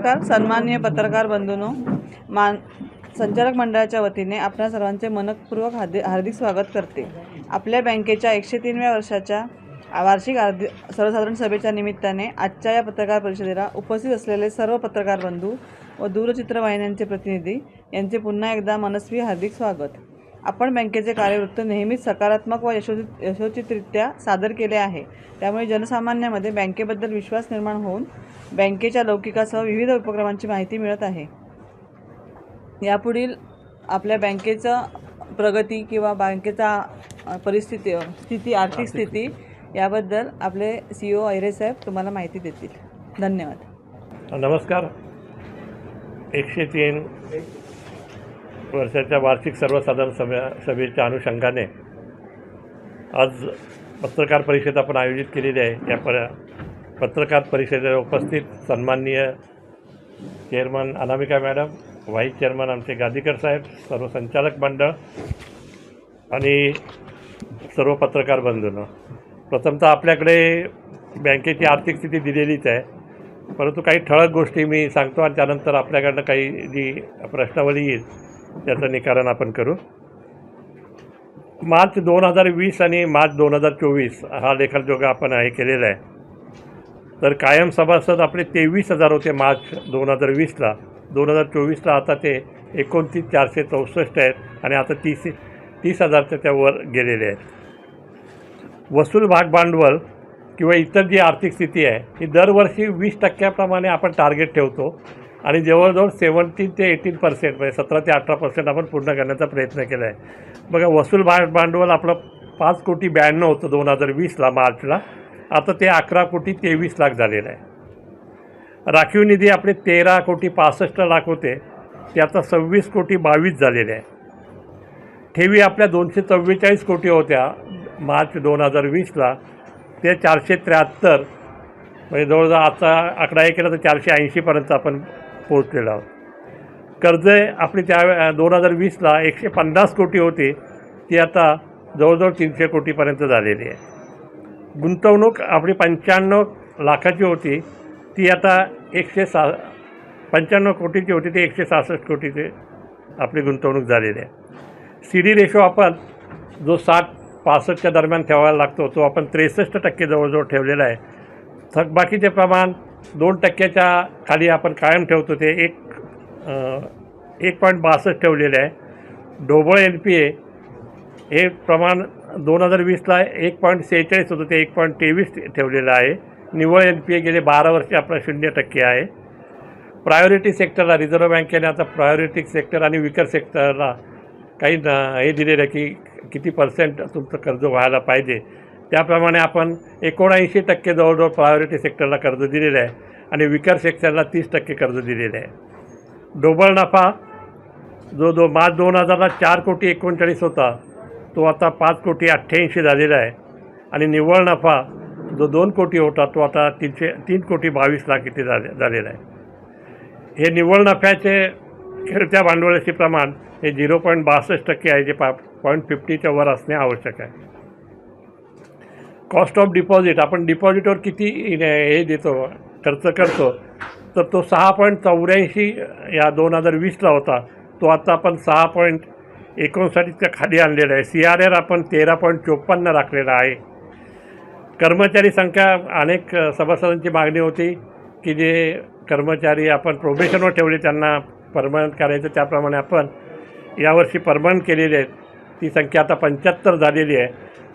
नमस्कार. सन्माननीय पत्रकार बंधूनो मान संचालक मंडळाच्या वतीने आपल्या सर्वांचे मनपूर्वक हार्दिक हार्दिक स्वागत करते. आपल्या बँकेच्या एकशे तीनव्या वर्षाच्या वार्षिक आर्दि सर्वसाधारण सभेच्या निमित्ताने आजच्या या पत्रकार परिषदेला उपस्थित असलेले सर्व पत्रकार बंधू व दूरचित्रवाहिन्यांचे प्रतिनिधी यांचे पुन्हा एकदा मनस्वी हार्दिक स्वागत. आपण बँकेचे कार्यवृत्त नेहमीच सकारात्मक व यशोचित यशोचितरित्या सादर केले आहे. त्यामुळे जनसामान्यामध्ये बँकेबद्दल विश्वास निर्माण होऊन बँकेच्या लौकिकासह विविध उपक्रमांची माहिती मिळत आहे. यापुढील आपल्या बँकेचं प्रगती किंवा बँकेचा परिस्थिती स्थिती आर्थिक स्थिती याबद्दल आपले सी ओ साहेब तुम्हाला माहिती देतील. धन्यवाद. नमस्कार. एकशे तीन वर्षाच्या वार्षिक सर्वसाधारण सभे सभेच्या अनुषंगाने आज पत्रकार परिषद आपण आयोजित केलेली आहे. या पर पत्रकार परिषदेला उपस्थित सन्माननीय chairman Anamika madam vice chairman आमचे गादीकर साहेब सर्व संचालक मंडळ आणि सर्व पत्रकार बंधूंनो. प्रथमतः आपल्याकडे बँकेची आर्थिक स्थिती दिलेलीच आहे. परंतु काही ठळक गोष्टी मी सांगतो आणि त्यानंतर आपल्याकडनं काही जी प्रश्नावली येईल त्याचं निकारण आपण करू. मार्च दोन हजार वीस आणि मार्च दोन हजार चोवीस हा लेखाजोगा आपण हे केलेला आहे. तर कायम सभासद आपले तेवीस हजार होते मार्च दोन हजार वीसला दोन हजार चोवीसला आता ते एकोणतीस चारशे चौसष्ट आहेत आणि आता तीस तीस हजारच्या त्यावर गेलेले आहेत. वसूल भाग भांडवल किंवा इतर जी आर्थिक स्थिती आहे ही दरवर्षी वीस टक्क्याप्रमाणे आपण टार्गेट ठेवतो. आणि जवळजवळ सेवन्टीन ते एटीन पर्सेंट म्हणजे सतरा ते अठरा पर्सेंट आपण पूर्ण करण्याचा प्रयत्न केला आहे. बघा वसूल भा भांडवल आपलं पाच कोटी ब्याण्णव होतं दोन हजार वीसला मार्चला. आता ते अकरा कोटी तेवीस लाख झालेलं आहे. राखीव निधी आपले तेरा कोटी पासष्ट लाख होते. ते आता सव्वीस कोटी बावीस झालेले आहे. ठेवी आपल्या दोनशे चव्वेचाळीस कोटी होत्या मार्च दोन हजार वीसला. ते चारशे त्र्याहत्तर म्हणजे जवळजवळ आता आकडा हे केला तर चारशे ऐंशीपर्यंत आपण पोहोचलेलो आहोत कर्ज आपली त्या दोन हजार वीसला एकशे पन्नास कोटी होती ती आता जवळजवळ तीनशे कोटीपर्यंत झालेली आहे. गुंतवणूक आपली पंच्याण्णव लाखाची होती ती आता एकशे सा पंच्याण्णव कोटीची होती ती एकशे सहासष्ट कोटीची आपली गुंतवणूक झालेली आहे. सी डी रेशो आपण जो साठ पासष्टच्या दरम्यान ठेवायला लागतो तो आपण त्रेसष्ट टक्के जवळजवळ ठेवलेला आहे. थकबाकीचे प्रमाण दोन टक्क्याच्या खाली आपण कायम ठेवतो ते एक एक पॉईंट बासष्ट ठेवलेले आहे. ढोबळ एन पी ए हे प्रमाण दोन हजार वीसला एक पॉईंट सेहेचाळीस होतं ते एक पॉईंट तेवीस ठेवलेलं आहे. निव्वळ एन पी ए गेले बारा वर्षे आपलं शून्य टक्के आहे. प्रायोरिटी सेक्टरला रिझर्व्ह बँकेने आता प्रायोरिटी सेक्टर आणि विकर सेक्टरला काही न हे दिलेलं आहे की किती पर्सेंट तुमचं कर्ज व्हायला पाहिजे. त्याप्रमाणे आपण एकोणऐंशी टक्के जवळजवळ प्रायोरिटी सेक्टरला कर्ज दिलेलं आहे आणि विकर सेक्टरला तीस टक्के कर्ज दिलेलं आहे. डोबल नफा जो जो मार्च दोन हजारला चार कोटी एकोणचाळीस होता तो आता पाच कोटी अठ्ठ्याऐंशी झालेला आहे. आणि निव्वळ नफा जो दोन कोटी होता तो आता तीनशे तीन कोटी बावीस लाख इथे झाले झालेला आहे. हे निव्वळ नफ्याचे खेळत्या भांडवलाचे प्रमाण हे झिरो पॉईंट बासष्ट टक्के आहे जे पा पॉईंट फिफ्टीच्या वर असणे आवश्यक आहे. कॉस्ट ऑफ डिपॉझिट आपण डिपॉझिटवर किती हे देतो खर्च करतो. तर तो सहा पॉईंट चौऱ्याऐंशी या दोन हजार वीसला होता. तो आता आपण सहा पॉईंट एकोणसाठीच्या खाली आणलेला आहे. सी आर आर आपण तेरा पॉईंट चोपन्न राखलेला आहे. कर्मचारी संख्या अनेक सभासदांची मागणी होती की जे कर्मचारी आपण प्रोबेशनवर ठेवले त्यांना परमनंट करायचं. त्याप्रमाणे आपण यावर्षी परमनंट केलेले आहेत. ती संख्या आता पंच्याहत्तर झालेली आहे.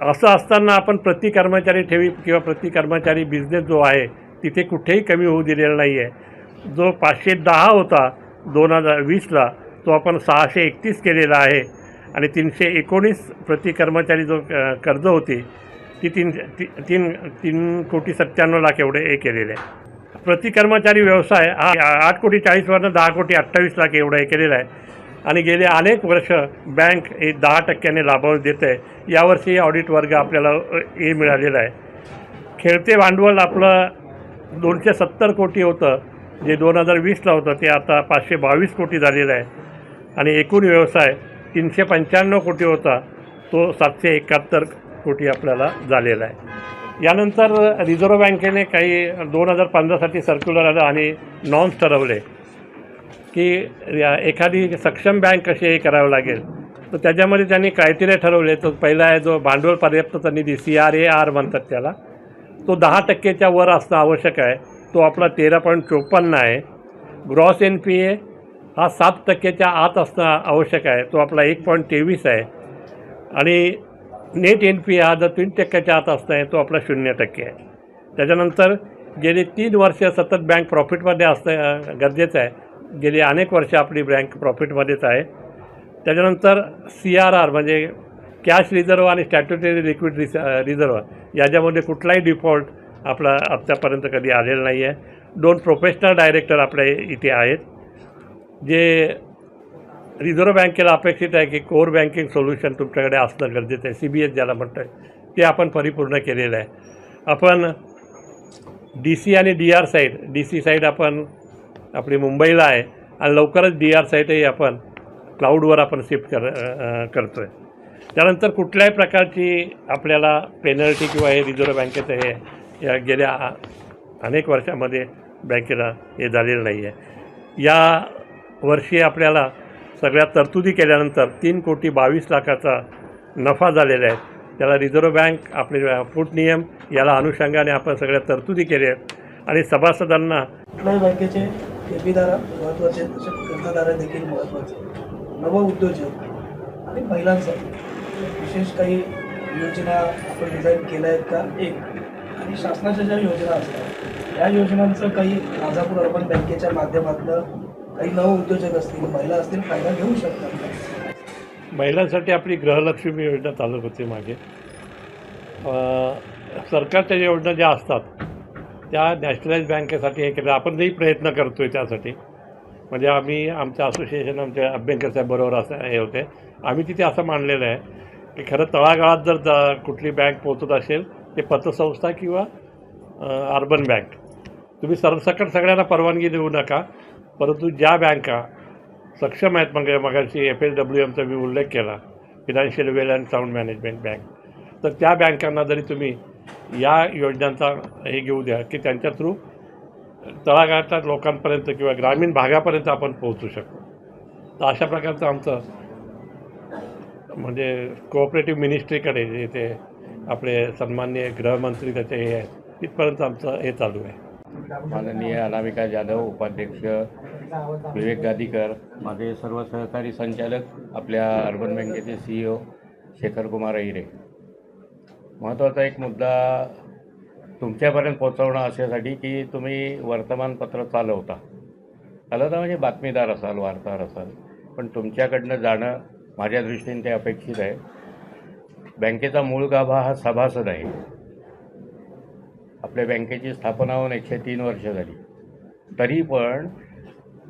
असं असताना आपण प्रति कर्मचारी ठेवी किंवा प्रति कर्मचारी बिझनेस जो आहे तिथे कुठेही कमी होऊ दिलेला नाही आहे जो पाचशे दहा होता दोन हजार वीसला तो आपण सहाशे एकतीस केलेला आहे. आणि तीनशे एकोणीस प्रति कर्मचारी जो कर्ज होती ती तीन ती तीन तीन कोटी सत्त्याण्णव लाख एवढे हे केलेले. आहे प्रति कर्मचारी व्यवसाय हा आठ कोटी चाळीसवरनं दहा कोटी अठ्ठावीस लाख एवढं हे केलेलं आहे. आणि गेले अनेक वर्ष बँक हे दहा टक्क्याने लाभांश देत आहे. यावर्षी ऑडिट वर्ग आपल्याला हे मिळालेलं आहे. खेळते भांडवल आपलं दोनशे सत्तर कोटी होतं. जे दोन हजार वीसला होतं ते आता पाचशे बावीस कोटी झालेलं आहे. आणि एकूण व्यवसाय तीनशे पंच्याण्णव कोटी होता. तो सातशे एकाहत्तर कोटी आपल्याला झालेला आहे. यानंतर रिझर्व्ह बँकेने काही दोन हजार पंधरासाठी सर्क्युलर आलं आणि नॉन्स ठरवले की एखादी सक्षम बँक कशी हे करावं लागेल. तर त्याच्यामध्ये त्यांनी क्रायटेरिया ठरवले. तर पहिला आहे जो भांडवल पर्याप्त निधी सी आर ए आर म्हणतात त्याला. तो दहा टक्केच्या वर असणं आवश्यक आहे. तो आपला तेरा पॉईंट चोपन्न आहे. ग्रॉस एन पी ए हा सात टक्केच्या आत असणं आवश्यक आहे. तो आपला एक पॉईंट तेवीस आहे. आणि नेट एन पी ए हा जर तीन टक्क्याच्या आत असणं आहे तो आपला शून्य टक्के आहे. त्याच्यानंतर गेली तीन वर्ष सतत बँक प्रॉफिटमध्ये असणं गरजेचं आहे. गेली अनेक वर्ष आपली बँक प्रॉफिटमध्येच आहे. त्याच्यानंतर सी आर आर म्हणजे कॅश रिझर्व आणि स्टॅट्युटरी लिक्विड रिस रिझर्व याच्यामध्ये कुठलाही डिफॉल्ट आपला आत्तापर्यंत कधी आलेला नाही आहे दोन प्रोफेशनल डायरेक्टर आपल्या इथे आहेत. जे रिझर्व्ह बँकेला अपेक्षित आहे की कोर बँकिंग सोल्युशन तुमच्याकडे असणं गरजेचं आहे. सी बी एस ज्याला म्हणतो आहे ते आपण परिपूर्ण केलेलं आहे. आपण डी सी आणि D R side D C side आपण आपली मुंबईला आहे आणि लवकरच डी आर साईटही आपण क्लाऊडवर आपण शिफ्ट कर करतो आहे त्यानंतर कुठल्याही प्रकारची आपल्याला पेनल्टी किंवा हे रिझर्व्ह बँकेचं हे या गेल्या अनेक वर्षामध्ये बँकेला हे झालेलं नाही आहे या वर्षी आपल्याला सगळ्या तरतुदी केल्यानंतर तीन कोटी बावीस लाखाचा नफा झालेला आहे. त्याला रिझर्व्ह बँक आपले फूट नियम याला अनुषंगाने आपण सगळ्या तरतुदी केल्या आहेत. आणि सभासदांना कुठल्याही बँकेचे ठेवीदार महत्त्वाचे तसेच कर्जदार देखील महत्त्वाचे. नव उद्योजक आणि महिलांसाठी विशेष काही योजना आपण डिझाईन केल्या आहेत का? एक. आणि शासनाच्या ज्या योजना असतात या योजनांचं काही राजापूर अर्बन बँकेच्या माध्यमातलं काही नव उद्योजक असतील महिला असतील फायदा घेऊ शकतात महिलांसाठी आपली गृहलक्ष्मी योजना चालू होती मागे. सरकारच्या योजना ज्या असतात त्या नॅशनलाइज बँकेसाठी हे केलं. आपणही प्रयत्न करतो आहे त्यासाठी. म्हणजे आम्ही आमचं असोसिएशन आमच्या अभ्यंकर बरोबर असं हे होते. आम्ही तिथे असं मानलेलं आहे की खरं तळागाळात जर ज- कुठली बँक पोचत असेल ते पतसंस्था किंवा अर्बन बँक. तुम्ही सरसकट सगळ्यांना परवानगी देऊ नका. परंतु ज्या बँका सक्षम आहेत मग मगाशी एफ एस डब्ल्यू एमचा मी उल्लेख केला financial well and sound management bank तर त्या बँकांना जरी तुम्ही या योजनांचा हे घेऊ द्या की त्यांच्या थ्रू तळागाळातल्या लोकांपर्यंत किंवा ग्रामीण भागापर्यंत आपण पोहोचू शकतो तर अशा प्रकारचं आमचं म्हणजे कोऑपरेटिव्ह मिनिस्ट्रीकडे जे ते आपले सन्माननीय गृहमंत्री त्याचे हे आहेत. तिथपर्यंत आमचं हे चालू आहे. माननीय अनामिका जाधव उपाध्यक्ष विवेक गादीकर माझे सर्व सहकारी संचालक आपल्या अर्बन बँकेचे सीईओ शेखर कुमार अहिरे. महत्त्वाचा एक मुद्दा तुमच्यापर्यंत पोचवणं अशासाठी की तुम्ही वर्तमानपत्र चालवता. चालवता म्हणजे बातमीदार असाल वार्ताहर असाल पण तुमच्याकडनं जाणं माझ्या दृष्टीने ते अपेक्षित आहे. बँकेचा मूळ गाभा हा सभासद आहे. आपल्या बँकेची स्थापना होऊन एकशे तीन वर्ष झाली. तरी पण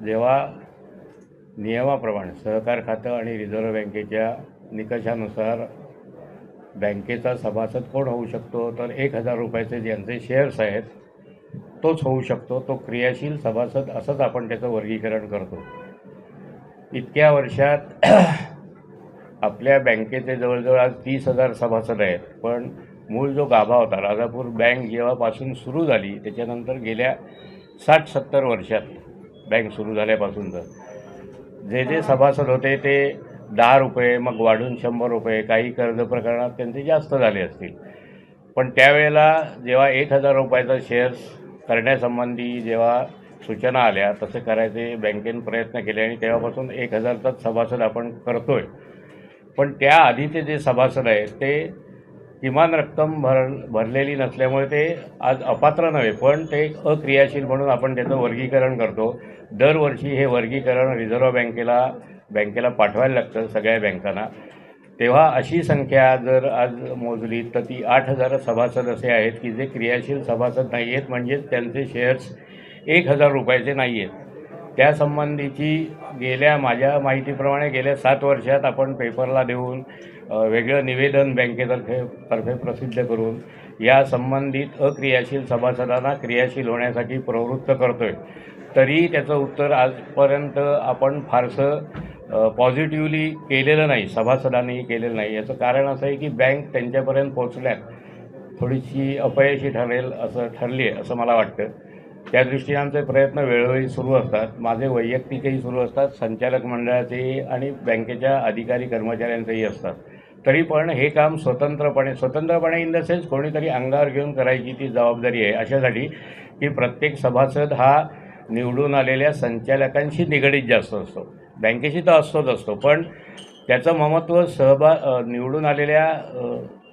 जेव्हा नियमाप्रमाणे सहकार खातं आणि रिझर्व्ह बँकेच्या निकषानुसार बँकेचा सभासद कोण होऊ शकतो? तर एक हजार रुपयाचे ज्यांचे शेअर्स आहेत तोच होऊ शकतो. तो क्रियाशील सभासद असंच आपण त्याचं वर्गीकरण करतो. इतक्या वर्षात आपल्या बँकेचे जवळजवळ आज तीस हजार सभासद आहेत. पण मूळ जो गाभा होता राजापूर बँक जेव्हापासून सुरू झाली त्याच्यानंतर गेल्या साठ सत्तर वर्षात बँक सुरू झाल्यापासून तर. जे जे सभासद होते ते दहा रुपये मग वाढून शंभर रुपये काही कर्ज प्रकरणात त्यांचे जास्त झाले असतील. पण त्यावेळेला जेव्हा एक हजार रुपयाचा शेअर्स करण्यासंबंधी जेव्हा सूचना आल्या तसे करायचे बँकेने प्रयत्न केले आणि तेव्हापासून एक हजारचाच सभासद आपण करतो आहे पण त्या आधीचे जे सभासद आहेत ते किमान रक्कम भर भरलेली नसल्यामुळे ते आज अपात्र नव्हे पण ते अक्रियाशील म्हणून आपण त्याचं वर्गीकरण करतो. दरवर्षी हे वर्गीकरण रिझर्व्ह बँकेला बँकेला पाठवायला लागतं सगळ्या बँकांना. तेव्हा अशी संख्या जर आज मोजली तर ती आठ हजार सभासद असे आहेत की जे क्रियाशील सभासद नाही आहेत म्हणजेच त्यांचे शेअर्स एक हजार रुपयाचे नाही आहेत त्यासंबंधीची गेल्या माझ्या माहितीप्रमाणे गेल्या सात वर्षात आपण पेपरला देऊन वेगळं निवेदन बँकेतर्फे तर्फे प्रसिद्ध करून या संबंधित अक्रियाशील सभासदांना क्रियाशील होण्यासाठी प्रवृत्त करतो आहे तरी त्याचं उत्तर आजपर्यंत आपण फारसं पॉझिटिव्हली केलेलं नाही सभासदांनी केलेलं नाही. याचं कारण असं आहे की बँक त्यांच्यापर्यंत पोचल्यात थोडीशी अपयशी ठरेल असं ठरली आहे असं मला वाटतं. त्या दृष्टीने आमचे प्रयत्न वेळोवेळी सुरू असतात. माझे वैयक्तिकही सुरू असतात संचालक मंडळाचेही आणि बँकेच्या अधिकारी कर्मचाऱ्यांचेही असतात. तरी पण हे काम स्वतंत्रपणे स्वतंत्रपणे इन द सेन्स कोणीतरी अंगावर घेऊन करायची ती जबाबदारी आहे. अशासाठी की प्रत्येक सभासद हा निवडून आलेल्या संचालकांशी निगडीत जास्त असतो. बँकेशी तर असतोच असतो पण त्याचं महत्त्व सहभा निवडून आलेल्या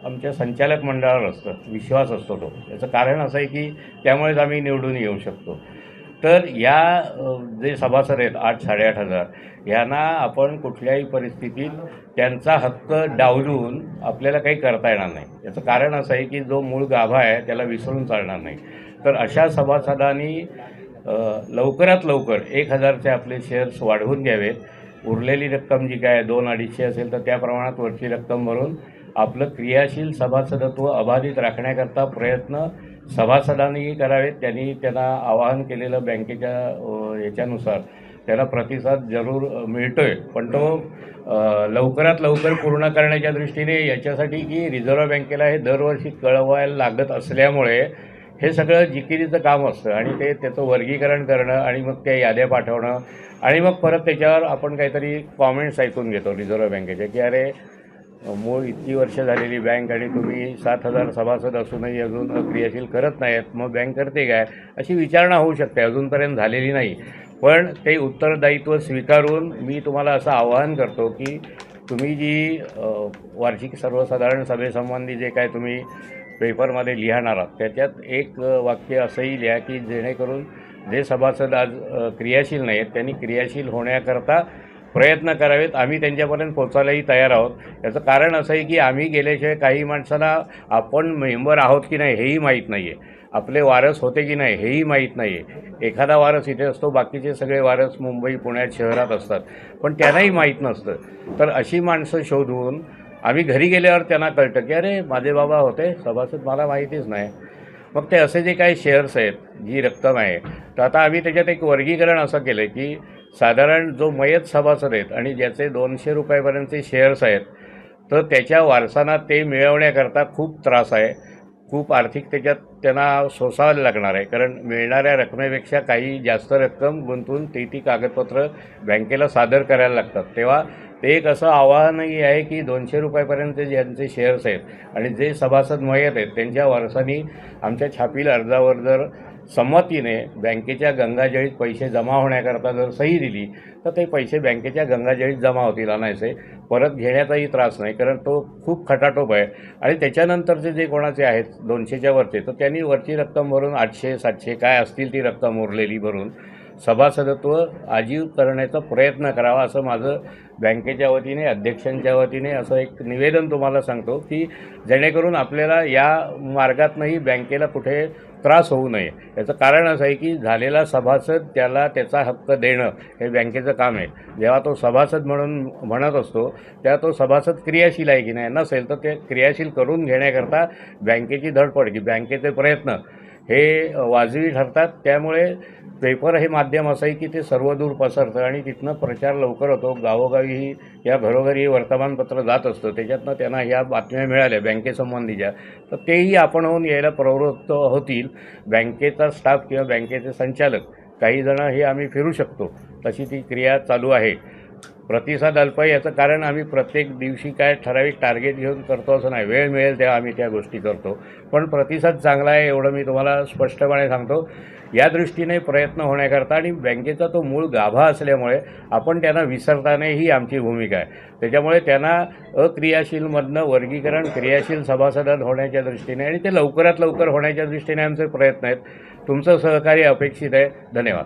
आमच्या संचालक मंडळावर असतं विश्वास असतो तो. याचं कारण असं आहे की त्यामुळेच आम्ही निवडून येऊ शकतो. तर या जे सभासद आहेत आठ साडेआठ हजार यांना आपण कुठल्याही परिस्थितीत त्यांचा हक्क डावलून आपल्याला काही करता येणार नाही. याचं कारण असं आहे की जो मूळ गाभा आहे त्याला विसरून चालणार नाही. तर अशा सभासदांनी लवकरात लवकर एक हजारचे आपले शेअर्स वाढवून घ्यावेत. उरलेली रक्कम जी काय दोन अडीचशे असेल तर त्या प्रमाणात वरची रक्कम भरून आपलं क्रियाशील सभासदत्व अबाधित राखण्याकरता प्रयत्न सभासदांनीही करावेत. त्यांनी त्यांना आवाहन केलेलं बँकेच्या याच्यानुसार त्याला प्रतिसाद जरूर मिळतो आहे पण तो लवकरात लवकर पूर्ण करण्याच्या दृष्टीने याच्यासाठी की रिझर्व्ह बँकेला हे दरवर्षी कळवायला लागत असल्यामुळे हे सगळं जिकिरीचं काम असतं आणि ते त्याचं वर्गीकरण करणं आणि मग त्या याद्या पाठवणं आणि मग परत त्याच्यावर आपण काहीतरी कॉमेंट्स ऐकून घेतो रिझर्व्ह बँकेचे की अरे मूळ इतकी वर्ष झालेली बँक आणि तुम्ही सात हजार सभासद असूनही अजून क्रियाशील करत नाहीत मग बँक करते काय? अशी विचारणा होऊ शकते अजूनपर्यंत झालेली नाही. पण ते उत्तरदायित्व स्वीकारून मी तुम्हाला असं आवाहन करतो की तुम्ही जी वार्षिक सर्वसाधारण सभेसंबंधी जे काय तुम्ही पेपरमध्ये लिहिणार आहात. त्याच्यात एक वाक्य असंही लिहा की जेणेकरून जे सभासद आज क्रियाशील नाही आहेत त्यांनी क्रियाशील होण्याकरता प्रयत्न करावेत. आम्ही त्यांच्यापर्यंत पोचायलाही तयार आहोत. याचं कारण असं आहे की आम्ही गेल्याशिवाय काही माणसांना आपण मेंबर आहोत की नाही हेही माहीत नाही आहे आपले वारस होते की नाही हेही माहीत नाही आहे एखादा वारस इथे असतो बाकीचे सगळे वारस मुंबई पुण्यात शहरात असतात. पण त्यांनाही माहीत नसतं. तर अशी माणसं शोधून आम्ही घरी गेल्यावर त्यांना कळतं की अरे माझे बाबा होते सभासद मला माहितीच नाही. मग ते असे जे काही शेअर्स आहेत जी रक्कम आहे तर आता आम्ही त्याच्यात एक वर्गीकरण असं केलं आहे की साधारण जो मयत सभासद आहेत आणि ज्याचे दोनशे रुपयापर्यंतचे शेअर्स आहेत तर त्याच्या वारसांना ते मिळवण्याकरता खूप त्रास आहे. खूप आर्थिक त्याच्यात त्यांना सोसावं लागणार आहे. कारण मिळणाऱ्या रकमेपेक्षा काही जास्त रक्कम गुंतवून ते ती कागदपत्र बँकेला सादर करायला लागतात. तेव्हा ते एक असं आव्हानही आहे की दोनशे रुपयापर्यंत ज्यांचे शेअर्स आहेत आणि जे सभासद मयत आहेत त्यांच्या वारसांनी आमच्या छापील अर्जावर जर संमतीने बँकेच्या गंगाजळीत पैसे जमा होण्याकरता जर सही दिली तर ते पैसे बँकेच्या गंगाजळीत जमा होतील आणायचे. परत घेण्याचाही त्रास नाही कारण तो खूप खटाटोप आहे. आणि त्याच्यानंतरचे जे कोणाचे आहेत दोनशेच्या वरचे तर त्यांनी वरची रक्कम भरून आठशे सातशे काय असतील ती रक्कम उरलेली भरून सभासदत्व आजीव करण्याचा प्रयत्न करावा असं माझं बँकेच्या वतीने अध्यक्षांच्या वतीने असं एक निवेदन तुम्हाला सांगतो की जेणेकरून आपल्याला या मार्गातनंही बँकेला कुठे त्रास होऊ नये. याचं कारण असं आहे की झालेला सभासद त्याला त्याचा हक्क देणं हे बँकेचं काम आहे. जेव्हा तो सभासद म्हणून म्हणत असतो तेव्हा तो सभासद क्रियाशील आहे की नाही? नसेल तर ते क्रियाशील करून घेण्याकरता बँकेची धडपड की बँकेचे प्रयत्न हे वाजवी ठरतात. त्यामुळे पेपर हे माध्यम असं आहे की ते सर्वदूर पसरतं आणि तिथनं प्रचार लवकर होतो. गावोगावीही या घरोघरी वर्तमानपत्र जात असतं. त्याच्यातनं त्यांना ह्या बातम्या मिळाल्या बँकेसंबंधीच्या. तर तेही आपण होऊन यायला प्रवृत्त होतील. बँकेचा स्टाफ किंवा बँकेचे संचालक काही जण हे आम्ही फिरू शकतो. तशी ती क्रिया चालू आहे. प्रतिसाद अल्प आहे याचं कारण आम्ही प्रत्येक दिवशी काय ठराविक टार्गेट घेऊन करतो असं नाही. वेळ मिळेल तेव्हा आम्ही त्या गोष्टी करतो. पण प्रतिसाद चांगला आहे एवढं मी तुम्हाला स्पष्टपणे सांगतो. या दृष्टीने प्रयत्न होण्याकरता आणि बँकेचा तो मूळ गाभा असल्यामुळे आपण त्यांना विसरता नाही ही आमची भूमिका आहे. त्याच्यामुळे त्यांना अक्रियाशीलमधनं वर्गीकरण क्रियाशील सभासदात होण्याच्या दृष्टीने आणि ते लवकरात लवकर होण्याच्या दृष्टीने आमचे प्रयत्न आहेत. तुमचं सहकार्य अपेक्षित आहे. धन्यवाद.